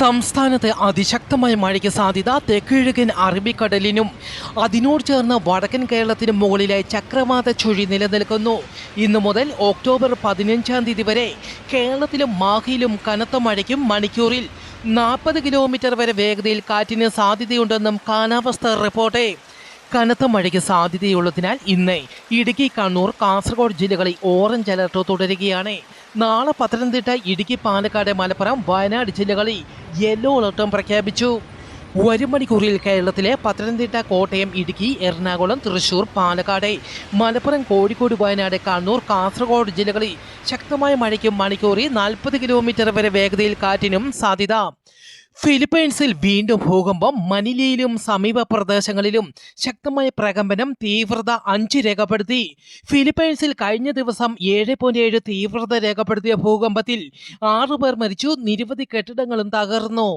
സംസ്ഥാനത്ത് അതിശക്തമായ മഴയ്ക്ക് സാധ്യത തെക്കിഴക്കൻ അറബിക്കടലിനും അതിനോട് ചേർന്ന് വടക്കൻ കേരളത്തിനും മുകളിലായി ചക്രവാത ചുഴി നിലനിൽക്കുന്നു. ഇന്നു മുതൽ ഒക്ടോബർ പതിനഞ്ചാം തീയതി വരെ കേരളത്തിലും മാഹിയിലും കനത്ത മഴയ്ക്കും മണിക്കൂറിൽ നാൽപ്പത് കിലോമീറ്റർ വരെ വേഗതയിൽ കാറ്റിന് സാധ്യതയുണ്ടെന്നും കാലാവസ്ഥാ റിപ്പോർട്ട്. കനത്ത മഴയ്ക്ക് സാധ്യതയുള്ളതിനാൽ ഇന്ന് ഇടുക്കി കണ്ണൂർ കാസർഗോഡ് ജില്ലകളിൽ ഓറഞ്ച് അലർട്ട് തുടരുകയാണ്. നാളെ പത്തനംതിട്ട ഇടുക്കി പാലക്കാട് മലപ്പുറം വയനാട് ജില്ലകളിൽ യെല്ലോ അലർട്ടും പ്രഖ്യാപിച്ചു. വരും മണിക്കൂറിൽ കേരളത്തിലെ പത്തനംതിട്ട കോട്ടയം ഇടുക്കി എറണാകുളം തൃശൂർ പാലക്കാട് മലപ്പുറം കോഴിക്കോട് വയനാട് കണ്ണൂർ കാസർഗോഡ് ജില്ലകളിൽ ശക്തമായ മഴയ്ക്കും മണിക്കൂറിൽ നാൽപ്പത് കിലോമീറ്റർ വരെ വേഗതയിൽ കാറ്റിനും സാധ്യത. ഫിലിപ്പൈൻസിൽ വീണ്ടും ഭൂകമ്പം മനിലയിലും സമീപ പ്രദേശങ്ങളിലും ശക്തമായ പ്രകമ്പനം തീവ്രത അഞ്ച് രേഖപ്പെടുത്തി. ഫിലിപ്പൈൻസിൽ കഴിഞ്ഞ ദിവസം ഏഴ് പോയിന്റ് ഏഴ് തീവ്രത രേഖപ്പെടുത്തിയ ഭൂകമ്പത്തിൽ ആറു പേർ മരിച്ചു നിരവധി കെട്ടിടങ്ങളും തകർന്നു.